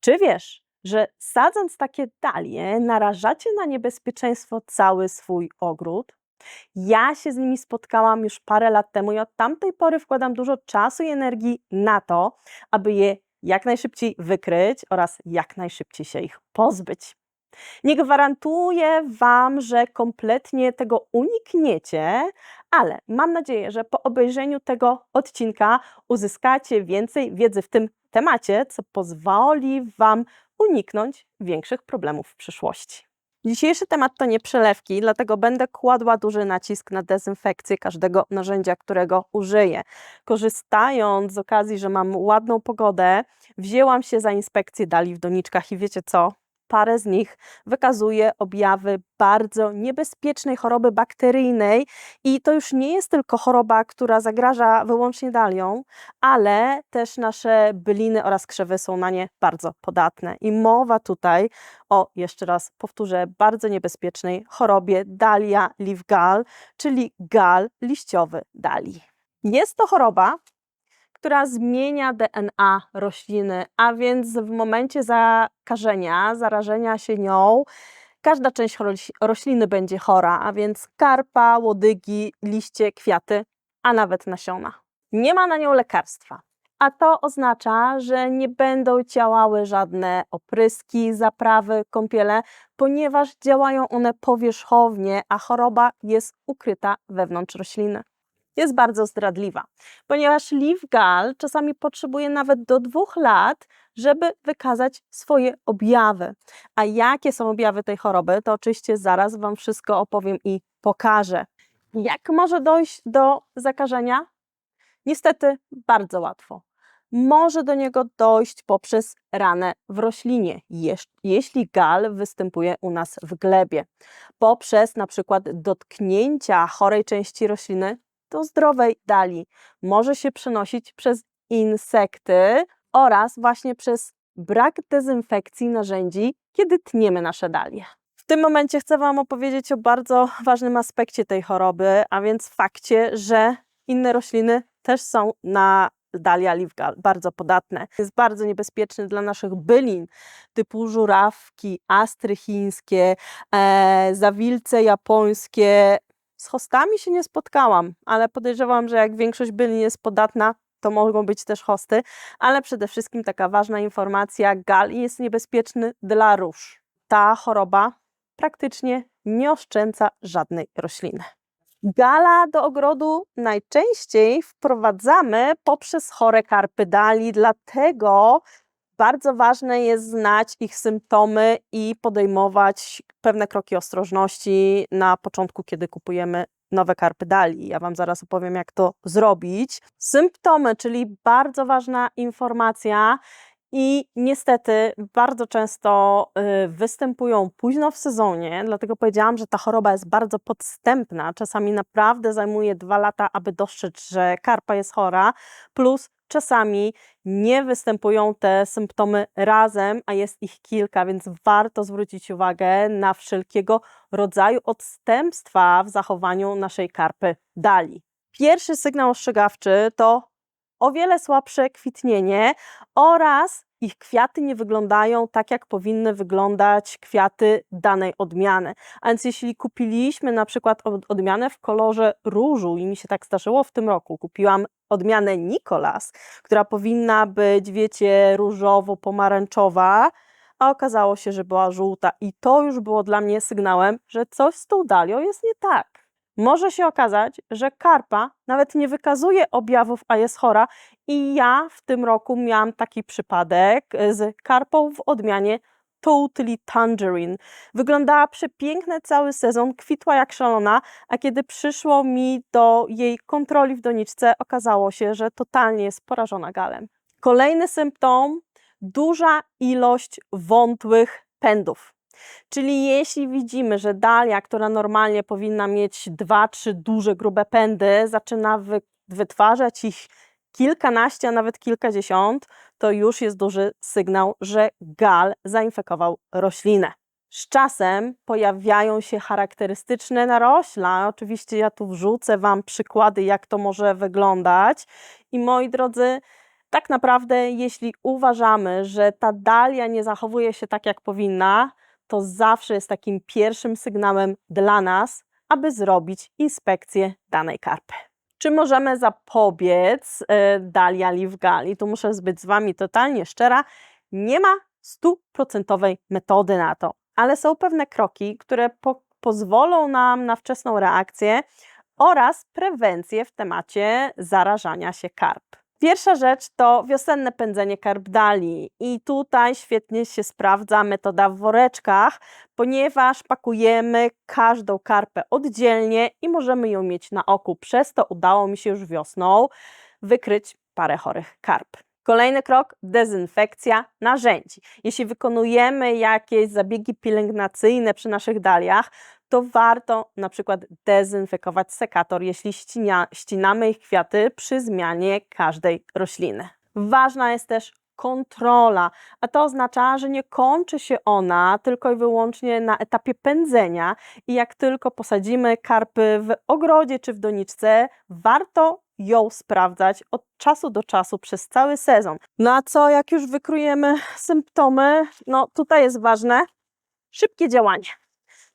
Czy wiesz, że sadząc takie dalie, narażacie na niebezpieczeństwo cały swój ogród? Ja się z nimi spotkałam już parę lat temu i od tamtej pory wkładam dużo czasu i energii na to, aby je jak najszybciej wykryć oraz jak najszybciej się ich pozbyć. Nie gwarantuję Wam, że kompletnie tego unikniecie, ale mam nadzieję, że po obejrzeniu tego odcinka uzyskacie więcej wiedzy w tym temacie, co pozwoli Wam uniknąć większych problemów w przyszłości. Dzisiejszy temat to nie przelewki, dlatego będę kładła duży nacisk na dezynfekcję każdego narzędzia, którego użyję. Korzystając z okazji, że mam ładną pogodę, wzięłam się za inspekcję dali w doniczkach i wiecie co? Parę z nich wykazuje objawy bardzo niebezpiecznej choroby bakteryjnej i to już nie jest tylko choroba, która zagraża wyłącznie dalią, ale też nasze byliny oraz krzewy są na nie bardzo podatne. I mowa tutaj o, jeszcze raz powtórzę, bardzo niebezpiecznej chorobie Dalia leaf gall, czyli gal liściowy dali. Jest to choroba, która zmienia DNA rośliny, a więc w momencie zakażenia, zarażenia się nią, każda część roś- rośliny będzie chora, a więc karpa, łodygi, liście, kwiaty, a nawet nasiona. Nie ma na nią lekarstwa. A to oznacza, że nie będą działały żadne opryski, zaprawy, kąpiele, ponieważ działają one powierzchownie, a choroba jest ukryta wewnątrz rośliny jest bardzo zdradliwa, ponieważ leaf gall czasami potrzebuje nawet do dwóch lat, żeby wykazać swoje objawy. A jakie są objawy tej choroby, to oczywiście zaraz Wam wszystko opowiem i pokażę. Jak może dojść do zakażenia? Niestety bardzo łatwo. Może do niego dojść poprzez ranę w roślinie, jeśli gal występuje u nas w glebie, poprzez na przykład dotknięcia chorej części rośliny do zdrowej dali. Może się przenosić przez insekty oraz właśnie przez brak dezynfekcji narzędzi, kiedy tniemy nasze dalie. W tym momencie chcę Wam opowiedzieć o bardzo ważnym aspekcie tej choroby, a więc fakcie, że inne rośliny też są na Dalia livgal, bardzo podatne. Jest bardzo niebezpieczny dla naszych bylin, typu żurawki, astry chińskie, e, zawilce japońskie, z hostami się nie spotkałam, ale podejrzewam, że jak większość byli jest podatna, to mogą być też hosty, ale przede wszystkim taka ważna informacja, gal jest niebezpieczny dla róż. Ta choroba praktycznie nie oszczędza żadnej rośliny. Gala do ogrodu najczęściej wprowadzamy poprzez chore karpy dali, dlatego bardzo ważne jest znać ich symptomy i podejmować pewne kroki ostrożności na początku, kiedy kupujemy nowe karpy dali. Ja Wam zaraz opowiem, jak to zrobić. Symptomy, czyli bardzo ważna informacja. I niestety bardzo często y, występują późno w sezonie, dlatego powiedziałam, że ta choroba jest bardzo podstępna. Czasami naprawdę zajmuje dwa lata, aby dostrzec, że karpa jest chora, plus czasami nie występują te symptomy razem, a jest ich kilka, więc warto zwrócić uwagę na wszelkiego rodzaju odstępstwa w zachowaniu naszej karpy dali. Pierwszy sygnał ostrzegawczy to o wiele słabsze kwitnienie oraz ich kwiaty nie wyglądają tak, jak powinny wyglądać kwiaty danej odmiany. A więc jeśli kupiliśmy na przykład odmianę w kolorze różu i mi się tak zdarzyło w tym roku, kupiłam odmianę Nicolas, która powinna być, wiecie, różowo-pomarańczowa, a okazało się, że była żółta i to już było dla mnie sygnałem, że coś z tą dalią jest nie tak może się okazać, że karpa nawet nie wykazuje objawów, a jest chora. I ja w tym roku miałam taki przypadek z karpą w odmianie Totally Tangerine. Wyglądała przepięknie cały sezon, kwitła jak szalona, a kiedy przyszło mi do jej kontroli w doniczce, okazało się, że totalnie jest porażona galem. Kolejny symptom duża ilość wątłych pędów. Czyli jeśli widzimy, że dalia, która normalnie powinna mieć dwa, trzy duże, grube pędy, zaczyna wy, wytwarzać ich kilkanaście, a nawet kilkadziesiąt, to już jest duży sygnał, że gal zainfekował roślinę. Z czasem pojawiają się charakterystyczne narośla. Oczywiście ja tu wrzucę Wam przykłady, jak to może wyglądać. I moi drodzy, Tak naprawdę, jeśli uważamy, że ta dalia nie zachowuje się tak, jak powinna, to zawsze jest takim pierwszym sygnałem dla nas, aby zrobić inspekcję danej karpy. Czy możemy zapobiec e, dalia leaf gali? Tu muszę być z Wami totalnie szczera. Nie ma stuprocentowej metody na to, ale są pewne kroki, które po pozwolą nam na wczesną reakcję oraz prewencję w temacie zarażania się karp. Pierwsza rzecz to wiosenne pędzenie karp dali i tutaj świetnie się sprawdza metoda w woreczkach, ponieważ pakujemy każdą karpę oddzielnie i możemy ją mieć na oku. Przez to udało mi się już wiosną wykryć parę chorych karp. Kolejny krok dezynfekcja narzędzi. Jeśli wykonujemy jakieś zabiegi pielęgnacyjne przy naszych daliach, to warto na przykład dezynfekować sekator, jeśli ścinia, ścinamy ich kwiaty przy zmianie każdej rośliny. Ważna jest też kontrola, a to oznacza, że nie kończy się ona tylko i wyłącznie na etapie pędzenia i jak tylko posadzimy karpy w ogrodzie czy w doniczce, warto ją sprawdzać od czasu do czasu przez cały sezon. No a co, jak już wykryjemy symptomy? No tutaj jest ważne szybkie działanie.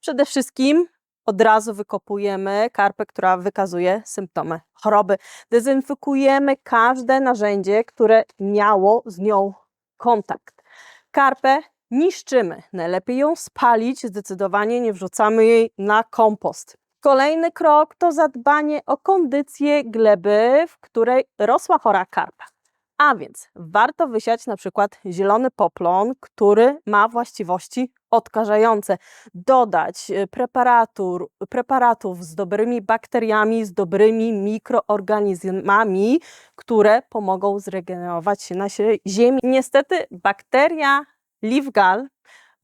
Przede wszystkim od razu wykopujemy karpę, która wykazuje symptomy choroby. Dezynfekujemy każde narzędzie, które miało z nią kontakt. Karpę niszczymy. Najlepiej ją spalić, zdecydowanie nie wrzucamy jej na kompost. Kolejny krok to zadbanie o kondycję gleby, w której rosła chora karpa. A więc warto wysiać na przykład zielony poplon, który ma właściwości odkażające. Dodać y, preparatur, preparatów z dobrymi bakteriami, z dobrymi mikroorganizmami, które pomogą zregenerować się na ziemi. Niestety bakteria Livgal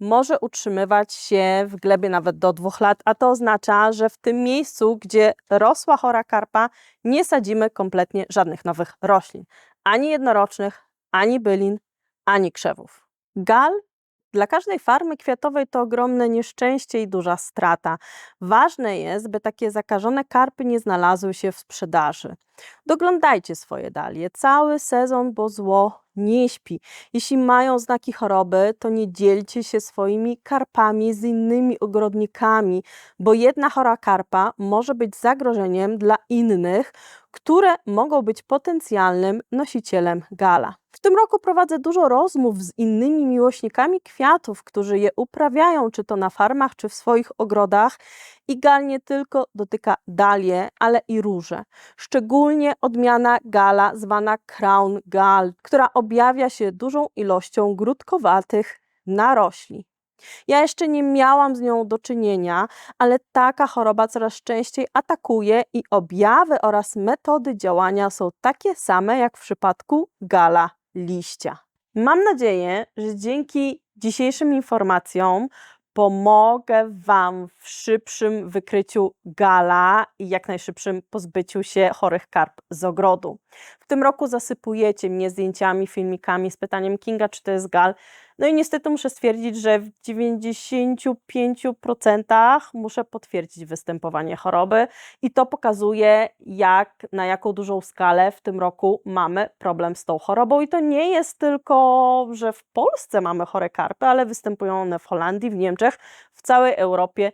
może utrzymywać się w glebie nawet do dwóch lat, a to oznacza, że w tym miejscu, gdzie rosła chora karpa, nie sadzimy kompletnie żadnych nowych roślin ani jednorocznych, ani bylin, ani krzewów. Gal dla każdej farmy kwiatowej to ogromne nieszczęście i duża strata. Ważne jest, by takie zakażone karpy nie znalazły się w sprzedaży. Doglądajcie swoje dalie cały sezon, bo zło nie śpi. Jeśli mają znaki choroby, to nie dzielcie się swoimi karpami z innymi ogrodnikami, bo jedna chora karpa może być zagrożeniem dla innych, które mogą być potencjalnym nosicielem gala. W tym roku prowadzę dużo rozmów z innymi miłośnikami kwiatów, którzy je uprawiają, czy to na farmach, czy w swoich ogrodach. I gal nie tylko dotyka dalie, ale i róże. Szczególnie odmiana gala zwana Crown Gal, która objawia się dużą ilością grudkowatych narośli. Ja jeszcze nie miałam z nią do czynienia, ale taka choroba coraz częściej atakuje i objawy oraz metody działania są takie same jak w przypadku gala liścia. Mam nadzieję, że dzięki dzisiejszym informacjom pomogę Wam w szybszym wykryciu gala i jak najszybszym pozbyciu się chorych karp z ogrodu. W tym roku zasypujecie mnie zdjęciami, filmikami z pytaniem Kinga, czy to jest gal. No i niestety muszę stwierdzić, że w 95% muszę potwierdzić występowanie choroby i to pokazuje, jak, na jaką dużą skalę w tym roku mamy problem z tą chorobą. I to nie jest tylko, że w Polsce mamy chore karpy, ale występują one w Holandii, w Niemczech, w całej Europie,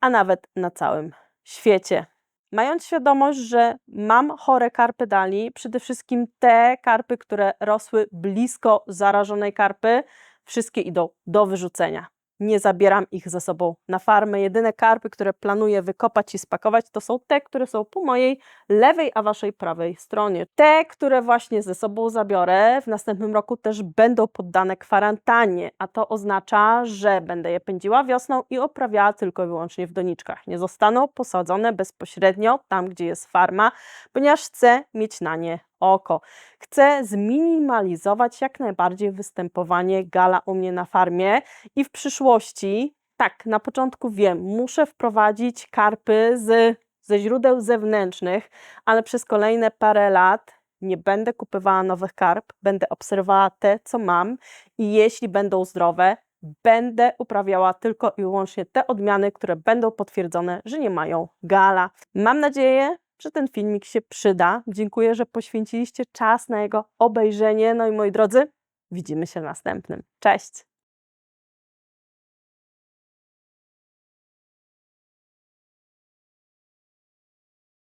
a nawet na całym świecie. Mając świadomość, że mam chore karpy dali, przede wszystkim te karpy, które rosły blisko zarażonej karpy, wszystkie idą do wyrzucenia. Nie zabieram ich ze sobą na farmę. Jedyne karpy, które planuję wykopać i spakować, to są te, które są po mojej lewej, a waszej prawej stronie. Te, które właśnie ze sobą zabiorę, w następnym roku też będą poddane kwarantannie, a to oznacza, że będę je pędziła wiosną i oprawiała tylko i wyłącznie w doniczkach. Nie zostaną posadzone bezpośrednio tam, gdzie jest farma, ponieważ chcę mieć na nie oko. Chcę zminimalizować jak najbardziej występowanie gala u mnie na farmie i w przyszłości, tak, na początku wiem, muszę wprowadzić karpy z, ze źródeł zewnętrznych, ale przez kolejne parę lat nie będę kupowała nowych karp, będę obserwowała te, co mam i jeśli będą zdrowe, będę uprawiała tylko i wyłącznie te odmiany, które będą potwierdzone, że nie mają gala. Mam nadzieję, że ten filmik się przyda. Dziękuję, że poświęciliście czas na jego obejrzenie. No i moi drodzy, widzimy się w następnym. Cześć!